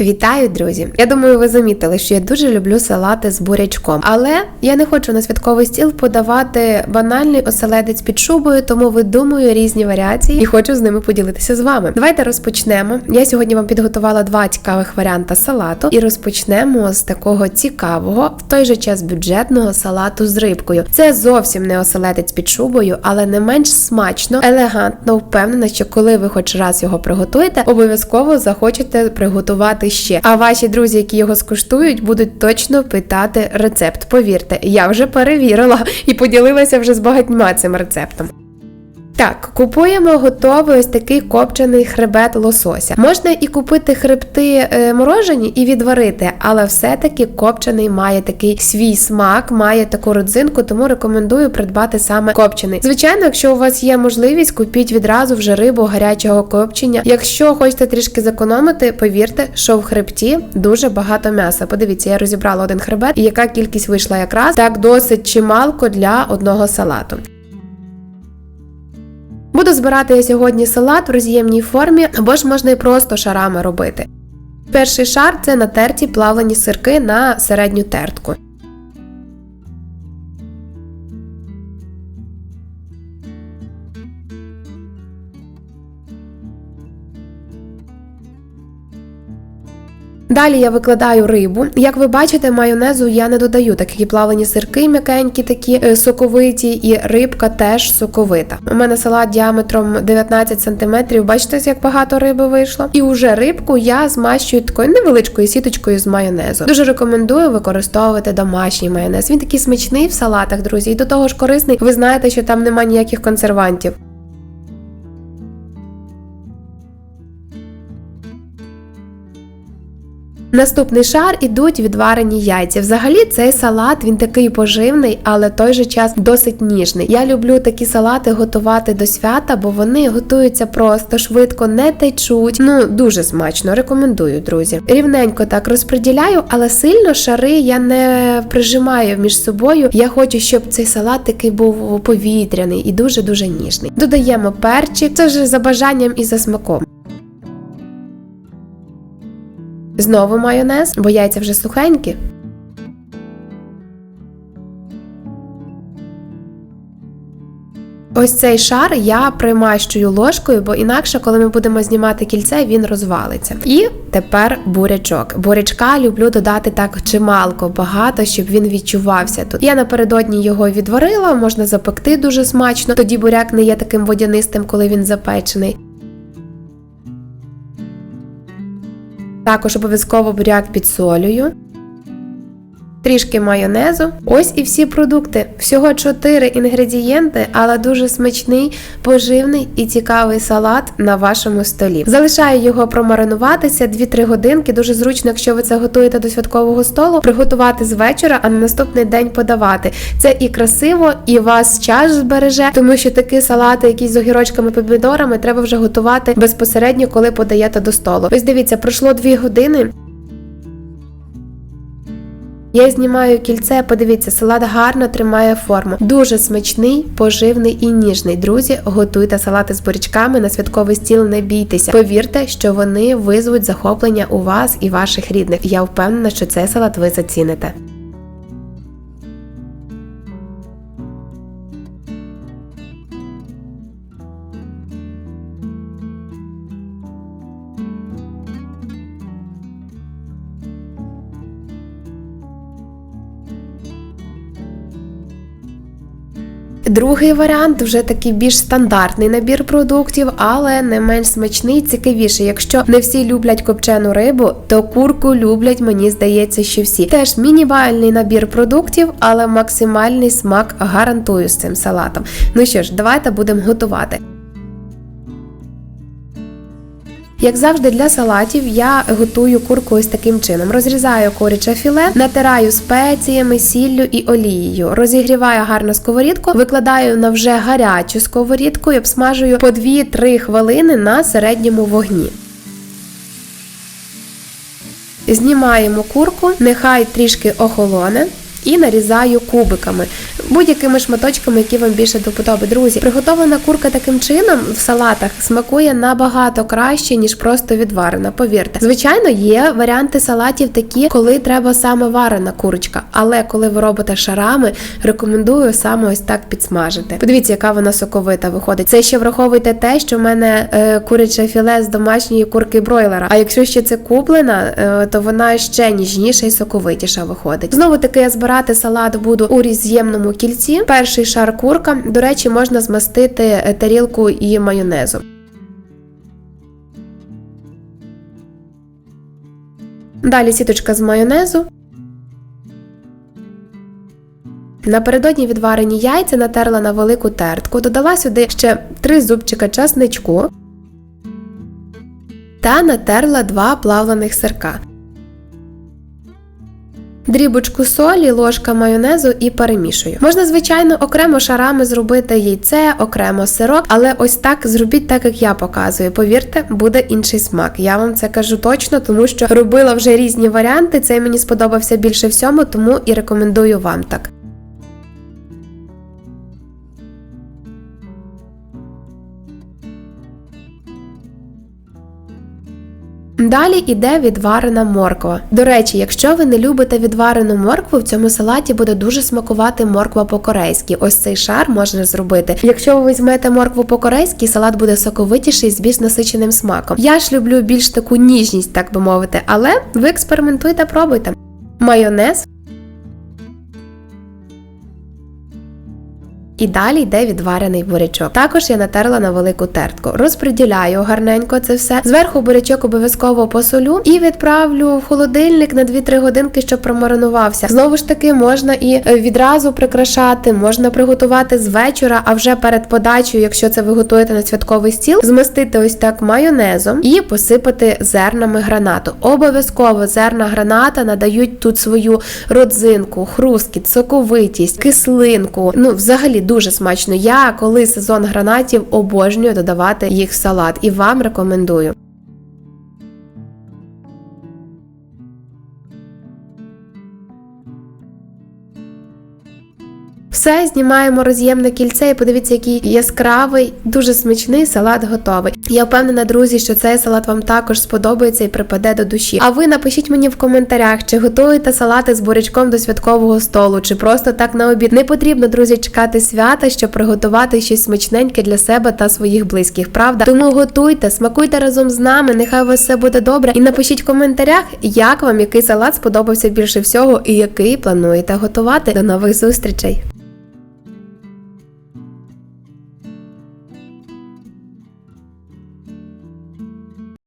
Вітаю, друзі! Я думаю, ви замітили, що я дуже люблю салати з бурячком, але я не хочу на святковий стіл подавати банальний оселедець під шубою, тому видумую різні варіації і хочу з ними поділитися з вами. Давайте розпочнемо. Я сьогодні вам підготувала два цікавих варіанта салату, і розпочнемо з такого цікавого, в той же час бюджетного салату з рибкою. Це зовсім не оселедець під шубою, але не менш смачно, елегантно, впевнена, що коли ви хоч раз його приготуєте, обов'язково захочете приготувати ще. А ваші друзі, які його скуштують, будуть точно питати рецепт. Повірте, я вже перевірила і поділилася вже з багатьма цим рецептом. Так, купуємо готовий ось такий копчений хребет лосося. Можна і купити хребти е, морожені і відварити, але все-таки копчений має такий свій смак, має таку родзинку, тому рекомендую придбати саме копчений. Звичайно, якщо у вас є можливість, купіть відразу вже рибу гарячого копчення. Якщо хочете трішки зекономити, повірте, що в хребті дуже багато м'яса. Подивіться, я розібрала один хребет, і яка кількість вийшла якраз так досить чималко для одного салату. Буду збирати я сьогодні салат в роз'ємній формі, або ж можна і просто шарами робити. Перший шар це натерті плавлені сирки на середню тертку. Далі я викладаю рибу. Як ви бачите, майонезу я не додаю, так як плавлені сирки м'якенькі, такі е, соковиті, і рибка теж соковита. У мене салат діаметром 19 см, бачите, як багато риби вийшло. І уже рибку я змащую такою невеличкою сіточкою з майонезу. Дуже рекомендую використовувати домашній майонез. Він такий смачний в салатах, друзі, і до того ж корисний. Ви знаєте, що там немає ніяких консервантів. Наступний шар ідуть відварені яйця. Взагалі цей салат він такий поживний, але той же час досить ніжний. Я люблю такі салати готувати до свята, бо вони готуються просто швидко, не течуть. Ну дуже смачно. Рекомендую, друзі. Рівненько так розподіляю, але сильно шари я не прижимаю між собою. Я хочу, щоб цей салат такий був повітряний і дуже дуже ніжний. Додаємо перчик, це вже за бажанням і за смаком. Знову майонез, бо яйця вже сухенькі. Ось цей шар я примащую ложкою, бо інакше, коли ми будемо знімати кільце, він розвалиться. І тепер бурячок. Бурячка люблю додати так чималко, багато, щоб він відчувався тут. Я напередодні його відварила, можна запекти дуже смачно. Тоді буряк не є таким водянистим, коли він запечений. Також обов'язково буряк підсолюю. Трішки майонезу. Ось і всі продукти. Всього 4 інгредієнти, але дуже смачний, поживний і цікавий салат на вашому столі. Залишаю його промаринуватися 2-3 годинки. Дуже зручно, якщо ви це готуєте до святкового столу, приготувати з вечора, а на наступний день подавати. Це і красиво, і вас час збереже, тому що такі салати, якісь з огірочками помідорами, треба вже готувати безпосередньо, коли подаєте до столу. Ось дивіться, пройшло 2 години. Я знімаю кільце, подивіться, салат гарно тримає форму. Дуже смачний, поживний і ніжний. Друзі, готуйте салати з бурячками на святковий стіл, не бійтеся. Повірте, що вони визвуть захоплення у вас і ваших рідних. Я впевнена, що цей салат ви заціните. Другий варіант вже такий більш стандартний набір продуктів, але не менш смачний, цікавіший. Якщо не всі люблять копчену рибу, то курку люблять, мені здається, що всі. Теж мінімальний набір продуктів, але максимальний смак гарантую з цим салатом. Ну що ж, давайте будемо готувати. Як завжди для салатів я готую курку ось таким чином. Розрізаю куряче філе, натираю спеціями, сіллю і олією. Розігріваю гарно сковорідку, викладаю на вже гарячу сковорідку і обсмажую по 2-3 хвилини на середньому вогні. Знімаємо курку, нехай трішки охолоне. І нарізаю кубиками. Будь-якими шматочками, які вам більше до вподоби. Друзі, приготовлена курка таким чином в салатах смакує набагато краще, ніж просто відварена. Повірте, звичайно, є варіанти салатів такі, коли треба саме варена курочка. Але коли ви робите шарами, рекомендую саме ось так підсмажити. Подивіться, яка вона соковита виходить. Це ще враховуйте те, що в мене е, куряче філе з домашньої курки бройлера. А якщо ще це куплена, е, то вона ще ніжніша і соковитіша виходить. Знову таки я збирати салат буду у роз'ємному кільці. Перший шар курка. До речі, можна змастити е, тарілку і майонезом. Далі сіточка з майонезу. Напередодні відварені яйця натерла на велику тертку, додала сюди ще 3 зубчика часничку та натерла 2 плавлених сирка. Дрібочку солі, ложка майонезу і перемішую. Можна, звичайно, окремо шарами зробити яйце, окремо сирок, але ось так зробіть так, як я показую. Повірте, буде інший смак. Я вам це кажу точно, тому що робила вже різні варіанти. Цей мені сподобався більше всьому, тому і рекомендую вам так. Далі іде відварена морква. До речі, якщо ви не любите відварену моркву, в цьому салаті буде дуже смакувати морква по-корейськи. Ось цей шар можна зробити. Якщо ви візьмете моркву по-корейськи, салат буде соковитіший з більш насиченим смаком. Я ж люблю більш таку ніжність, так би мовити, але ви експериментуйте, пробуйте. Майонез. І далі йде відварений бурячок. Також я натерла на велику тертку. Розподіляю гарненько це все. Зверху бурячок обов'язково посолю і відправлю в холодильник на 2-3 годинки, щоб промаринувався. Знову ж таки, можна і е, відразу прикрашати, можна приготувати з вечора, а вже перед подачею, якщо це ви готуєте на святковий стіл, змастити ось так майонезом і посипати зернами гранату. Обов'язково зерна граната надають тут свою родзинку, хрусткіт, соковитість, кислинку. Ну, взагалі дуже смачно. Я коли сезон гранатів обожнюю додавати їх в салат і вам рекомендую. Все, знімаємо роз'ємне кільце і подивіться, який яскравий, дуже смачний салат готовий. Я впевнена, друзі, що цей салат вам також сподобається і припаде до душі. А ви напишіть мені в коментарях, чи готуєте салати з бурячком до святкового столу, чи просто так на обід. Не потрібно, друзі, чекати свята, щоб приготувати щось смачненьке для себе та своїх близьких. Правда? Тому готуйте, смакуйте разом з нами. Нехай у вас все буде добре. І напишіть в коментарях, як вам який салат сподобався більше всього і який плануєте готувати. До нових зустрічей!